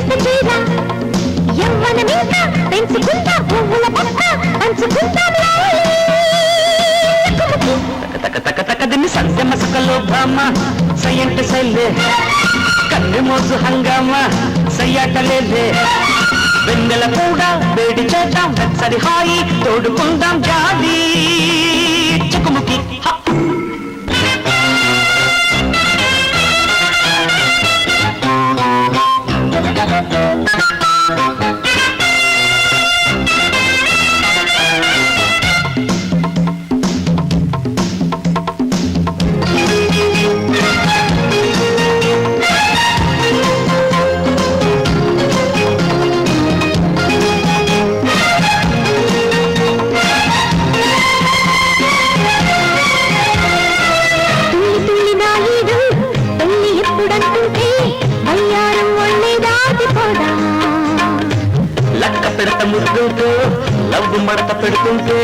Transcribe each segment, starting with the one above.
రాజుల పూజ చేసేస్తే చీర యవ్వనమింకా పువ్వుల పక్క పంచుకుందాం తక తక తక దిన్ని సంధ్య మసకలో భామ సయ్యంటే సైలే. కన్నె మోజు హంగామ సయ్యాటలేలే వెన్నెల కూడా వేడి చేద్దాం వెచ్చరి హాయి తోడుకుందాం జాలి. పెడత ముద్దుతో లవ్వు మడత పెడుతుంటే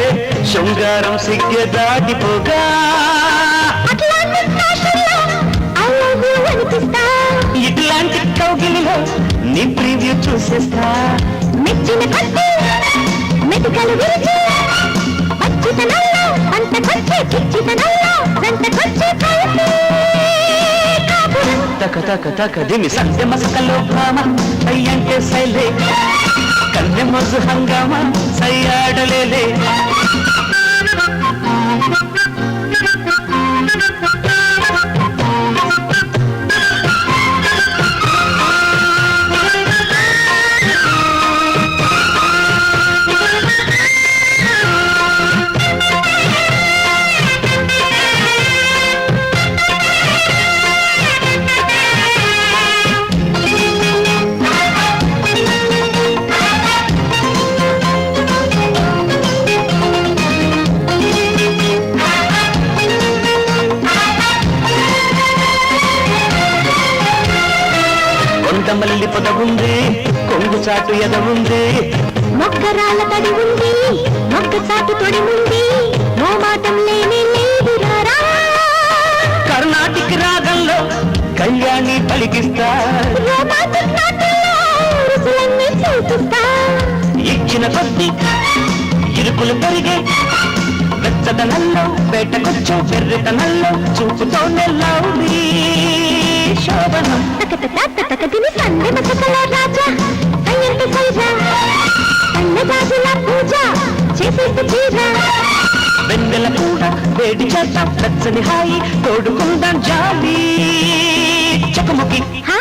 శృంగారం సిగ్గె దాటిపోగా. ఇట్లాంటి కౌగిలిలో నీ ప్రివ్యూ చూసేస్తా. మెచ్చిన కొద్ది మెతుకలు విరిచి కలిసి కాపురం తక తక తక దిమి సంధ్య మసకలో భామ అయ్యంటే మజు హంగామా సయ్యాడలేలే. కొండమల్లి పొద ఉంది కొంగు చాటు ఎద ఉంది. మొక్కరాల తడి ఉంది మొక్క చాటు తొడి ఉంది. మోమాటం లేనే లేదు రారా కర్ణాటిక రాగంలో కళ్యాణి పలికిస్తా. ఇచ్చిన కొద్ది ఇరుకులు పెరిగే వెచ్చదనంలో వేటకొచ్చే వెర్రితనంలో చూపుతోనే లౌడీ శోభనం తకత తాత రాజా అయ్యంటి సైజా అన్న గాజుల పూజ చేసేస్తే చీర వెన్నెల కూడా వేడి చేద్దాం వెచ్చని హాయి తోడుకుందాం జాలి. చకముకి హా?